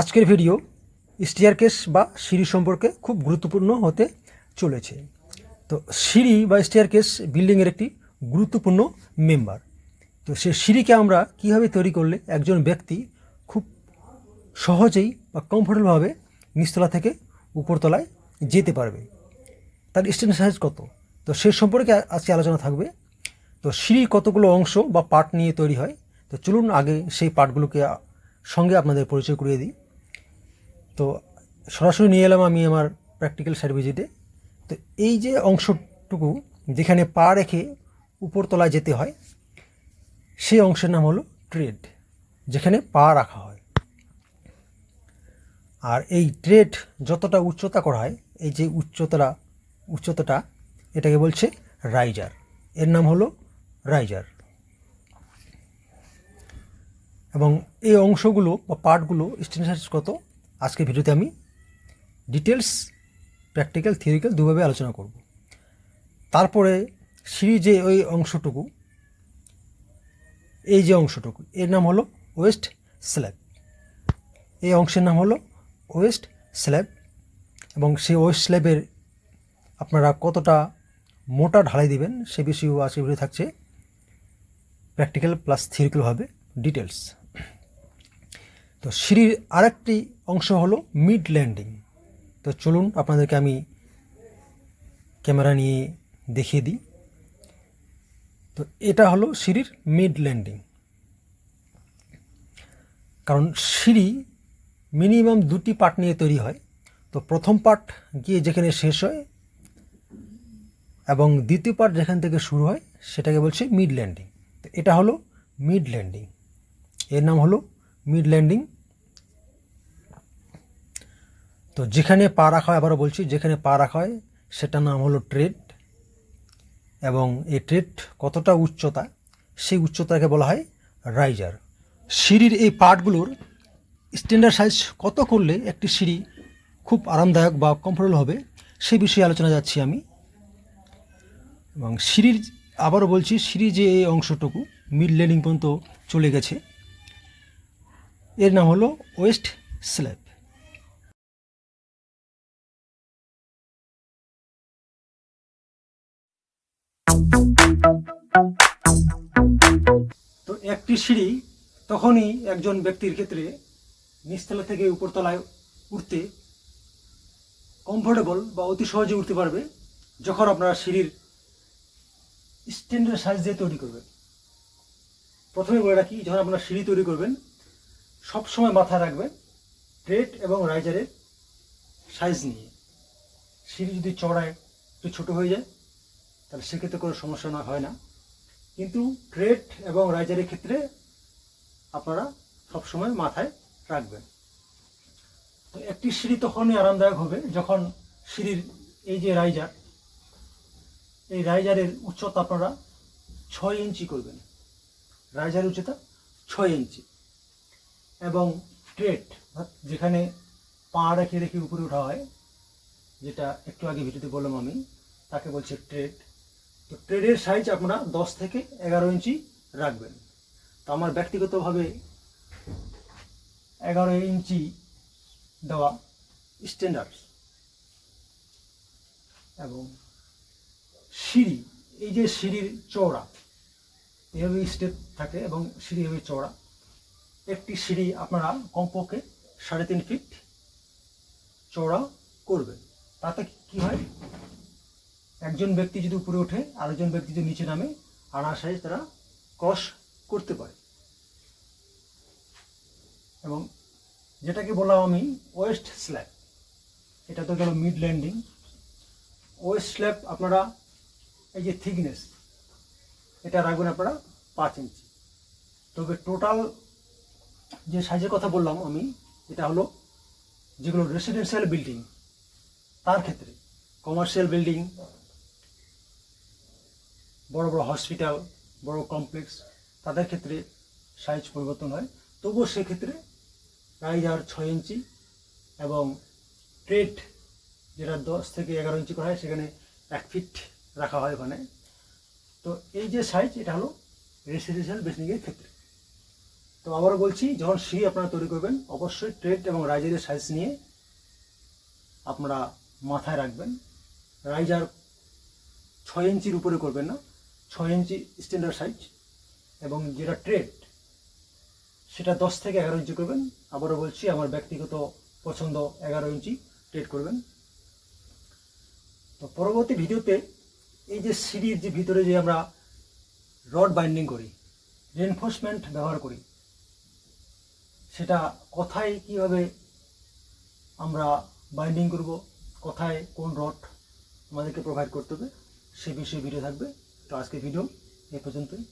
আজকের ভিডিও স্টিয়ারকেস বা সিঁড়ি সম্পর্কে খুব গুরুত্বপূর্ণ হতে চলেছে। তো সিঁড়ি বা স্টিয়ারকেস বিল্ডিংয়ের একটি গুরুত্বপূর্ণ মেম্বার তো সে সিঁড়িকে আমরা কীভাবে তৈরি করলে একজন ব্যক্তি খুব সহজেই বা কমফোর্টেবলভাবে নিচতলা থেকে উপরতলায় যেতে পারবে? তার স্ট্যান্ড সাইজ কত? তো সে সম্পর্কে আজকে আলোচনা থাকবে। তো সিঁড়ি কতগুলো অংশ বা পার্ট নিয়ে তৈরি হয়? তো চলুন আগে সেই পার্টগুলোকে সঙ্গে আপনাদের পরিচয় করিয়ে দিই। তো সরাসরি নিয়ে এলাম আমি আমার প্র্যাকটিক্যাল সাইড ভিজিটে তো এই যে অংশটুকু যেখানে পা রেখে উপরতলায় যেতে হয়, সেই অংশের নাম হলো ট্রেড যেখানে পা রাখা হয়। আর এই ট্রেড যতটা উচ্চতা করা হয়, এই যে উচ্চতা উচ্চতাটা, এটাকে বলছে রাইজার এর নাম হলো রাইজার এবং এই অংশগুলো বা পার্টগুলো স্ট্যান্ডার্ড কত? আজকের ভিডিওতে আমি ডিটেলস প্র্যাকটিক্যাল থিওরিক্যাল দুভাবে আলোচনা করব। তারপরে যে ওই অংশটুকু, এই যে অংশটুকু, এর নাম হলো ওয়েস্ট স্ল্যাব এই অংশের নাম হলো ওয়েস্ট স্ল্যাব এবং সেই ওয়েস্ট স্ল্যাবের আপনারা কতটা মোটা ঢালাই দিবেন সে বিষয়েও আজকের ভিডিও থাকছে প্র্যাকটিক্যাল প্লাস থিওরিক্যালভাবে ডিটেলস তো সিঁড়ির আরেকটি অংশ হলো মিড ল্যান্ডিং। তো চলুন আপনাদেরকে আমি ক্যামেরা নিয়ে দেখিয়ে দিই। তো এটা হলো সিঁড়ির মিড ল্যান্ডিং। কারণ সিঁড়ি মিনিমাম দুটি পার্ট নিয়ে তৈরি হয়। তো প্রথম পার্ট গিয়ে যেখানে শেষ হয় এবং দ্বিতীয় পার্ট যেখান থেকে শুরু হয় সেটাকে বলছে মিড ল্যান্ডিং। তো এটা হলো মিড ল্যান্ডিং। এর নাম হলো মিড ল্যান্ডিং। তো যেখানে পা রাখা হয়, আবারও বলছি, যেখানে পা রাখা হয়, সেটার নাম হলো ট্রেড। এবং এই ট্রেড কতটা উচ্চতা, সেই উচ্চতাকে বলা হয় রাইজার। সিঁড়ির এই পার্টগুলোর স্ট্যান্ডার্ড সাইজ কত করলে একটি সিঁড়ি খুব আরামদায়ক বা কমফোর্টেবল হবে, সেই বিষয়ে আলোচনা যাচ্ছি আমি। এবং সিঁড়ির, আবারও বলছি সিঁড়ি যে এই অংশটুকু মিড লেনিং পর্যন্ত চলে গেছে, এর নাম হলো ওয়েস্ট স্ল্যাব তো একটি সিঁড়ি তখনই একজন ব্যক্তির ক্ষেত্রে নিচতলা থেকে উপরতলায় উঠতে কমফোর্টেবল বা অতি সহজে উঠতে পারবে যখন আপনারা সিঁড়ির স্ট্যান্ডার্ড সাইজ দিয়ে তৈরি করবেন। প্রথমে বলে রাখি, যখন আপনারা সিঁড়ি তৈরি করবেন সব সময় মাথায় রাখবেন ট্রেড এবং রাইজারের সাইজ নিয়ে। সিঁড়ি যদি চড়ায় একটু ছোটো হয়ে যায়, তাহলে সেক্ষেত্রে কোনো সমস্যা না, হয় না। কিন্তু ট্রেড এবং রাইজারের ক্ষেত্রে আপনারা সবসময় মাথায় রাখবেন। তো একটি সিঁড়ি তখনই আরামদায়ক হবে যখন সিঁড়ির এই যে রাইজার, এই রাইজারের উচ্চতা আপনারা ছয় ইঞ্চি করবেন। রাইজারের উচ্চতা ছয় ইঞ্চি। এবং ট্রেড যেখানে পা রেখে রেখে উপরে ওঠা হয়, যেটা একটু আগে ভিডিওতে বললাম আমি, তাকে বলছে ট্রেড তো ট্রেডের সাইজ আপনারা দশ থেকে এগারো ইঞ্চি রাখবেন। তো আমার ব্যক্তিগতভাবে এগারো ইঞ্চি দেওয়া স্ট্যান্ডার্ড এবং সিঁড়ি, এই যে সিঁড়ির চওড়া, এভাবে স্টেপ থাকে এবং সিঁড়ি এভাবে চওড়া। একটি সিঁড়ি আপনারা কমপক্ষে সাড়ে তিন ফিট চওড়া করবেন। তাতে কি হয়? একজন ব্যক্তি যদি উপরে ওঠে, আরেকজন ব্যক্তি যদি নিচে নামে আনাশায় তারা ক্রস করতে পারে। এবং যেটাকে বললাম আমি, ওয়েস্ট স্ল্যাব। এটা তো গেল মিড ল্যান্ডিং। ওয়েস্ট স্ল্যাব আপনারা, এই যে থিকনেস, এটা রাখবেন আপনারা পাঁচ ইঞ্চি। তবে টোটাল যে সাইজের কথা বললাম আমি, এটা হলো যেগুলো রেসিডেন্সিয়াল বিল্ডিং তার ক্ষেত্রে কমার্শিয়াল বিল্ডিং বড় বড় হসপিটাল বড় কমপ্লেক্স তাদের ক্ষেত্রে সাইজ পরিবর্তন হয়। তবুও সেক্ষেত্রে রাইজার ছয় ইঞ্চি এবং ট্রেড যেটা দশ থেকে এগারো ইঞ্চি করা হয়, সেখানে এক ফিট রাখা হয় ওখানে। তো এই যে সাইজ এটা হলো রেসিডেন্সিয়াল বিল্ডিংয়ের ক্ষেত্রে। তো আবারও বলছি, যখন সিঁড়ি আপনারা তৈরি করবেন, অবশ্যই ট্রেড এবং রাইজারের সাইজ নিয়ে আপনারা মাথায় রাখবেন। রাইজার ছয় ইঞ্চির উপরে করবেন না। ছয় ইঞ্চি স্ট্যান্ডার্ড সাইজ এবং যেটা ট্রেড সেটা দশ থেকে এগারো ইঞ্চি করবেন। আবারও বলছি, আমার ব্যক্তিগত পছন্দ এগারো ইঞ্চি ট্রেড করবেন। তো পরবর্তী ভিডিওতে এই যে সিঁড়ির যে ভিতরে যে আমরা রড বাইন্ডিং করি রেনফোর্সমেন্ট ব্যবহার করি, সেটা কোথায়, কীভাবে আমরা বাইন্ডিং করব, কোথায় কোন রড আমাদেরকে প্রোভাইড করতে হবে, সে বিষয়ে ভিডিও থাকবে। তো আজকের ভিডিও এ পর্যন্তই।